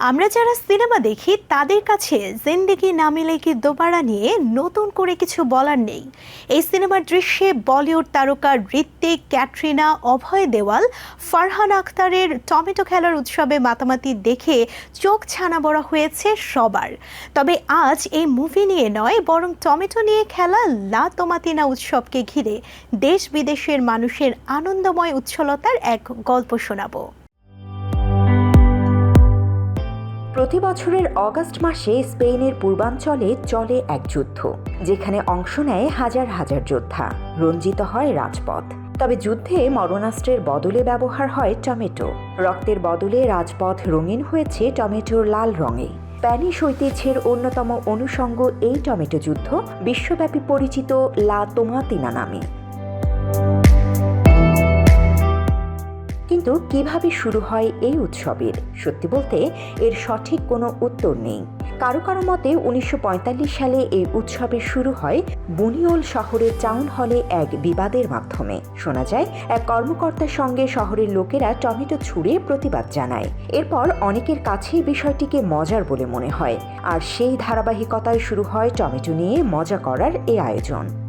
আমরা যারা সিনেমা দেখি, তাদের কাছে জিন্দেগি না মিলেগি দোবারা নিয়ে নতুন করে কিছু বলার নেই। এই সিনেমার দৃশ্যে বলিউড তারকা ঋত্বিক ক্যাটরিনা, অভয় দেওয়াল, ফারহান আখতারের টমেটো খেলার উৎসবে মাতামাতি দেখে চোখ ছানা বড়া হয়েছে সবার। তবে আজ এই মুভি নিয়ে নয়, বরং টমেটো নিয়ে খেলা লা তোমাতিনা উৎসবকে ঘিরে দেশ বিদেশের মানুষের আনন্দময় উচ্ছলতার এক গল্প শোনাবো। প্রতি বছরের অগাস্ট মাসে স্পেনের পূর্বাঞ্চলে চলে এক যুদ্ধ, যেখানে অংশ নেয় হাজার হাজার যোদ্ধা। রঞ্জিত হয় রাজপথ। তবে যুদ্ধে মরণাস্ত্রের বদলে ব্যবহার হয় টমেটো। রক্তের বদলে রাজপথ রঙিন হয়েছে টমেটোর লাল রঙে। স্প্যানিশ ঐতিহ্যের অন্যতম অনুষঙ্গ এই টমেটো যুদ্ধ, বিশ্বব্যাপী পরিচিত লা তোমাতিনা নামে। কিন্তু কীভাবে শুরু হয় এই উৎসবের? সত্যি বলতে, এর সঠিক কোনো উত্তর নেই। কারও কারও মতে, উনিশশো পঁয়তাল্লিশ সালে এই উৎসবের শুরু হয় বুনিওল শহরের টাউন হলে এক বিবাদের মাধ্যমে। শোনা যায়, এক কর্মকর্তার সঙ্গে শহরের লোকেরা টমেটো ছুঁড়ে প্রতিবাদ জানায়। এরপর অনেকের কাছেই বিষয়টিকে মজার বলে মনে হয়। আর সেই ধারাবাহিকতায় শুরু হয় টমেটো নিয়ে মজা করার এই আয়োজন।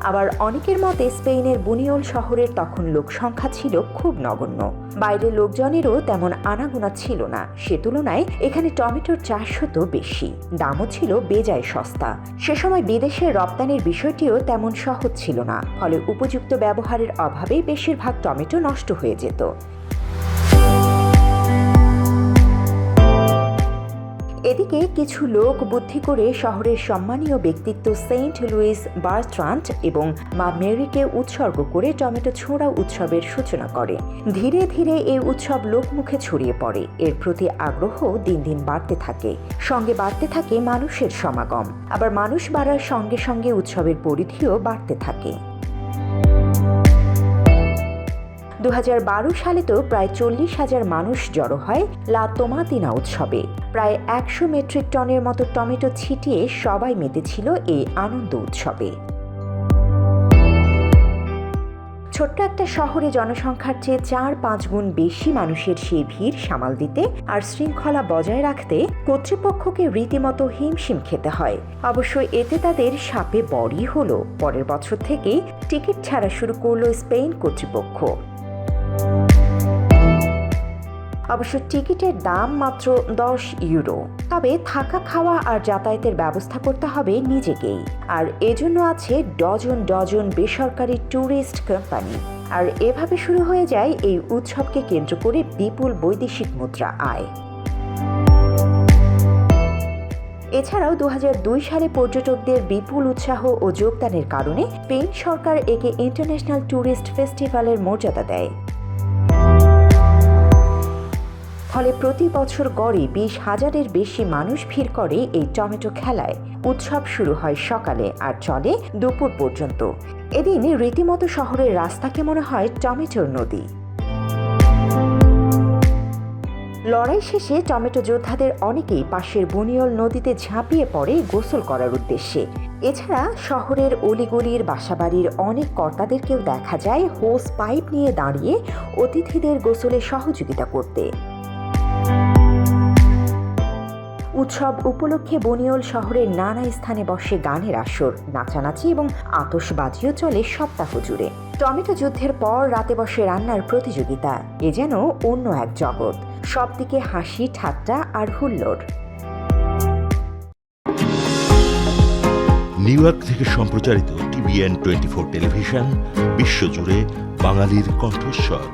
আবার অনেকের মতে স্পেনের বুনিয়ল শহরের তখন লোক সংখ্যা ছিল খুব নগণ্য। বাইরের লোকজনেরও তেমন আনাগোনা ছিল না। সে তুলনায় এখানে টমেটোর চাষ হতো বেশি। দামও ছিল বেজায় সস্তা। সে সময় বিদেশে রপ্তানির বিষয়টিও তেমন সহজ ছিল না। ফলে উপযুক্ত ব্যবহারের অভাবে বেশিরভাগ টমেটো নষ্ট হয়ে যেত। এদিকে কিছু লোক বুদ্ধি করে শহরের সম্মানীয় ব্যক্তিত্ব সেন্ট লুইস বার্ট্রান্ট এবং মা মেরিকে উৎসর্গ করে টমেটো ছোঁড়া উৎসবের সূচনা করে। ধীরে ধীরে এই উৎসব লোকমুখে ছড়িয়ে পড়ে। এর প্রতি আগ্রহ দিন দিন বাড়তে থাকে। সঙ্গে বাড়তে থাকে মানুষের সমাগম। আবার মানুষ বাড়ার সঙ্গে সঙ্গে উৎসবের পরিধিও বাড়তে থাকে। দু হাজার বারো সালে তো প্রায় চল্লিশ হাজার মানুষ জড়ো হয় লা তোমাতিনা উৎসবে। প্রায় একশো মেট্রিক টনের মতো টমেটো ছিটিয়ে সবাই মেতেছিল এই আনন্দ উৎসবে। ছোট্ট একটা শহরে জনসংখ্যার চেয়ে চার পাঁচ গুণ বেশি মানুষের সেই ভিড় সামাল দিতে আর শৃঙ্খলা বজায় রাখতে কর্তৃপক্ষকে রীতিমতো হিমশিম খেতে হয়। অবশ্য এতে তাদের সাপে বড়ই হলো। পরের বছর থেকেই টিকিট ছাড়া শুরু করল স্পেন কর্তৃপক্ষ। অবশ্য টিকিটের দাম মাত্র দশ ইউরো। তবে থাকা, খাওয়া আর যাতায়াতের ব্যবস্থা করতে হবে নিজেকেই। আর এজন্য আছে ডজন ডজন বেসরকারি ট্যুরিস্ট কোম্পানি। আর এভাবে শুরু হয়ে যায় এই উৎসবকে কেন্দ্র করে বিপুল বৈদেশিক মুদ্রা আয়। এছাড়াও দু হাজার দুই সালে পর্যটকদের বিপুল উৎসাহ ও যোগদানের কারণে স্পেন সরকার একে ইন্টারন্যাশনাল ট্যুরিস্ট ফেস্টিভ্যালের মর্যাদা দেয়। ফলে প্রতি বছর গড়ে বিশ হাজারের বেশি মানুষ ভিড় করে এই টমেটো খেলায়। উৎসব শুরু হয় সকালে আর চলে দুপুর পর্যন্ত। এদিন রীতিমতো শহরের রাস্তাকে মনে হয় টমেটোর নদী। লড়াই শেষে টমেটো যোদ্ধাদের অনেকেই পাশের বুনিয়ল নদীতে ঝাঁপিয়ে পড়ে গোসল করার উদ্দেশ্যে। এছাড়া শহরের অলিগলির বাসাবাড়ির অনেক কর্তাদেরকেও দেখা যায় হোস পাইপ নিয়ে দাঁড়িয়ে অতিথিদের গোসলে সহযোগিতা করতে। উৎসব উপলক্ষে বনিয়ল শহরের নানা স্থানে বসে গানের আসর, নাচানাচি এবং আতসবাজিও চলে সপ্তাহ জুড়ে। টমেটো যুদ্ধের পর রাতে বসে রান্নার প্রতিযোগিতা, এ যেন অন্য এক জগৎ। সবদিকে হাসি, ঠাট্টা আর হুল্লোড়। নিউ ইয়র্ক থেকে সম্প্রচারিত টিভিএন টোয়েন্টি ফোর টেলিভিশন, বিশ্বজুড়ে বাঙালির কণ্ঠস্বর।